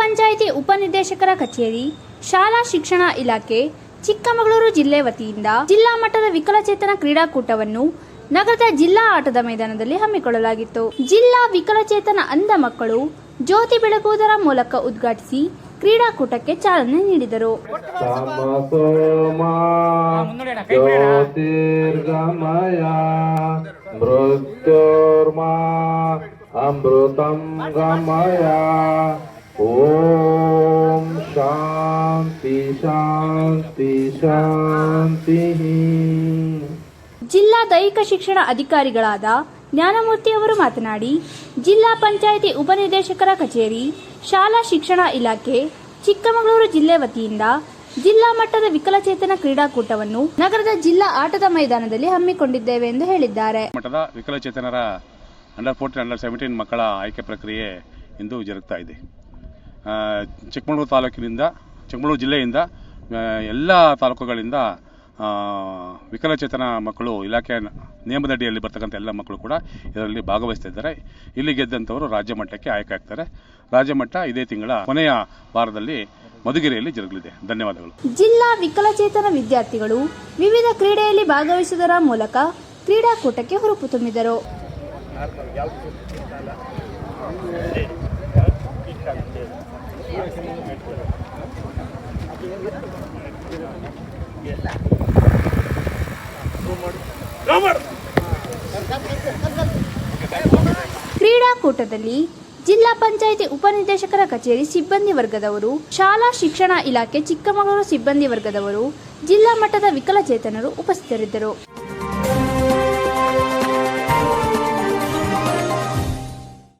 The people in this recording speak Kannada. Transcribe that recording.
ಪಂಚಾಯಿತಿ ಉಪನಿರ್ದೇಶಕರ ಕಚೇರಿ, ಶಾಲಾ ಶಿಕ್ಷಣ ಇಲಾಖೆ, ಚಿಕ್ಕಮಗಳೂರು ಜಿಲ್ಲೆ ವತಿಯಿಂದ ಜಿಲ್ಲಾ ಮಟ್ಟದ ವಿಕಲಚೇತನ ಕ್ರೀಡಾಕೂಟವನ್ನು ನಗರದ ಜಿಲ್ಲಾ ಆಟದ ಮೈದಾನದಲ್ಲಿ ಹಮ್ಮಿಕೊಳ್ಳಲಾಗಿತ್ತು. ಜಿಲ್ಲಾ ವಿಕಲಚೇತನ ಅಂಧ ಮಕ್ಕಳು ಜ್ಯೋತಿ ಬೆಳಗುವುದರ ಮೂಲಕ ಉದ್ಘಾಟಿಸಿ ಕ್ರೀಡಾಕೂಟಕ್ಕೆ ಚಾಲನೆ ನೀಡಿದರು. ಅಮೃತಂ ಗಮಯ. ಓಂ ಶಾಂತಿ ಶಾಂತಿ ಶಾಂತಿ ಜಿಲ್ಲಾ ದೈಹಿಕ ಶಿಕ್ಷಣ ಅಧಿಕಾರಿಗಳಾದ ಜ್ಞಾನಮೂರ್ತಿ ಅವರು ಮಾತನಾಡಿ ಜಿಲ್ಲಾ ಪಂಚಾಯಿತಿ ಉಪನಿರ್ದೇಶಕರ ಕಚೇರಿ ಶಾಲಾ ಶಿಕ್ಷಣ ಇಲಾಖೆ ಚಿಕ್ಕಮಗಳೂರು ಜಿಲ್ಲೆ ವತಿಯಿಂದ ಜಿಲ್ಲಾ ಮಟ್ಟದ ವಿಕಲಚೇತನ ಕ್ರೀಡಾಕೂಟವನ್ನು ನಗರದ ಜಿಲ್ಲಾ ಆಟದ ಮೈದಾನದಲ್ಲಿ ಹಮ್ಮಿಕೊಂಡಿದ್ದೇವೆ ಎಂದು ಹೇಳಿದ್ದಾರೆ. ಮಟ್ಟದ ವಿಕಲಚೇತನರ ಅಂಡರ್ ಫೋರ್ಟೀನ್ ಅಂಡರ್ ಸೆವೆಂಟೀನ್ ಮಕ್ಕಳ ಆಯ್ಕೆ ಪ್ರಕ್ರಿಯೆ ಇಂದು ಜರುಗ್ತಾ ಇದೆ. ಚಿಕ್ಕಮಗಳೂರು ತಾಲೂಕಿನಿಂದ, ಚಿಕ್ಕಮಗಳೂರು ಜಿಲ್ಲೆಯಿಂದ ಎಲ್ಲ ತಾಲೂಕುಗಳಿಂದ ವಿಕಲಚೇತನ ಮಕ್ಕಳು ಇಲಾಖೆಯ ನಿಯಮದಡಿಯಲ್ಲಿ ಬರ್ತಕ್ಕಂಥ ಎಲ್ಲ ಮಕ್ಕಳು ಕೂಡ ಇದರಲ್ಲಿ ಭಾಗವಹಿಸ್ತಿದ್ದಾರೆ ಇಲ್ಲಿ ಗೆದ್ದಂಥವರು ರಾಜ್ಯ ಮಟ್ಟಕ್ಕೆ ಆಯ್ಕೆ ಆಗ್ತಾರೆ. ರಾಜ್ಯ ಮಟ್ಟ ಇದೇ ತಿಂಗಳ ಕೊನೆಯ ವಾರದಲ್ಲಿ ಮಧುಗಿರಿಯಲ್ಲಿ ಜರುಗಲಿದೆ. ಧನ್ಯವಾದಗಳು. ಜಿಲ್ಲಾ ವಿಕಲಚೇತನ ವಿದ್ಯಾರ್ಥಿಗಳು ವಿವಿಧ ಕ್ರೀಡೆಯಲ್ಲಿ ಭಾಗವಹಿಸುವುದರ ಮೂಲಕ ಕ್ರೀಡಾಕೂಟಕ್ಕೆ ಹುರುಪು ತುಂಬಿದರು. ಕ್ರೀಡಾಕೂಟದಲ್ಲಿ ಜಿಲ್ಲಾ ಪಂಚಾಯಿತಿ ಉಪನಿರ್ದೇಶಕರ ಕಚೇರಿ ಸಿಬ್ಬಂದಿ ವರ್ಗದವರು, ಶಾಲಾ ಶಿಕ್ಷಣ ಇಲಾಖೆ ಚಿಕ್ಕಮಗಳೂರು ಸಿಬ್ಬಂದಿ ವರ್ಗದವರು, ಜಿಲ್ಲಾ ಮಟ್ಟದ ವಿಕಲಚೇತನರು ಉಪಸ್ಥಿತರಿದ್ದರು.